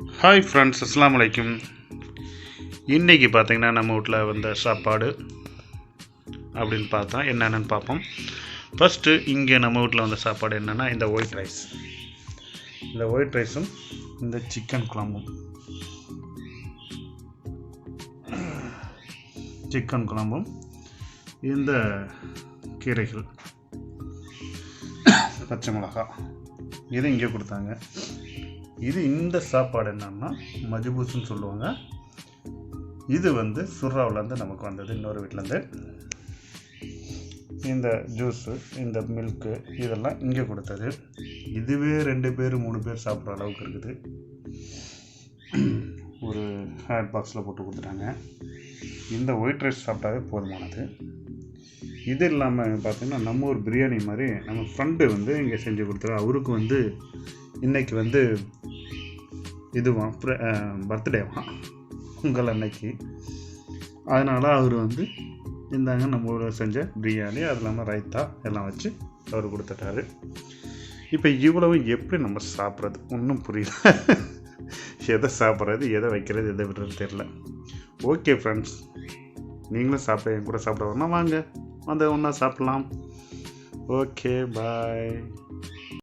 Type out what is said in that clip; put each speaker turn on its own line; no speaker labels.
Hi friends அஸ்லாம் வலைக்கும் இன்றைக்கி பார்த்திங்கன்னா நம்ம வீட்டில் வந்த சாப்பாடு அப்படின்னு பார்த்தா என்னென்னு பார்ப்போம். ஃபஸ்ட்டு இங்கே நம்ம வீட்டில் வந்த சாப்பாடு என்னென்னா இந்த ஒயிட் ரைஸ் இந்த ஒயிட் ரைஸும் இந்த சிக்கன் குழம்பும். சிக்கன் குழம்பும். இந்த கீரைகள். பச்சை மிளகா. இது இங்கே கொடுத்தாங்க. இது இந்த சாப்பாடு என்னன்னா மஜ்பூஸ்னு சொல்லுவாங்க. இது வந்து சுர்ராவிலேருந்து நமக்கு வந்தது. இன்னொரு வீட்டிலேருந்து இந்த ஜூஸு இந்த மில்க்கு இதெல்லாம் இங்கே கொடுத்தது. இதுவே ரெண்டு பேர் மூணு பேர் சாப்பிட்ற அளவுக்கு இருக்குது. ஒரு ஹேட் பாக்ஸில் போட்டு கொடுத்துட்டாங்க. இந்த ஒயிட் ரைஸ் சாப்பிட்டாவே போதுமானது. இது இல்லாமல் பார்த்திங்கன்னா நம்ம ஒரு பிரியாணி மாதிரி நம்ம ஃப்ரெண்டு வந்து இங்கே செஞ்சு கொடுத்தாரு அவருக்கு வந்து இன்றைக்கி வந்து இதுவான் பர்த்டேவா? உங்கள் அன்னைக்கு. அதனால் அவர் வந்து இந்தாங்க நம்ம ஊரில் செஞ்ச பிரியாணி அது இல்லாமல் ரைத்தா எல்லாம் வச்சு அவர் கொடுத்துட்டாரு. இப்போ இவ்வளவு எப்படி நம்ம சாப்பிட்றது? ஒன்றும் புரியல. எதை சாப்பிட்றது எதை வைக்கிறது எதை விடுறது தெரில ஓகே ஃப்ரெண்ட்ஸ் நீங்களும் சாப்பிட என் கூட சாப்பிட வரணும் வாங்க. வந்து ஒன்றா சாப்பிட்லாம். Okay bye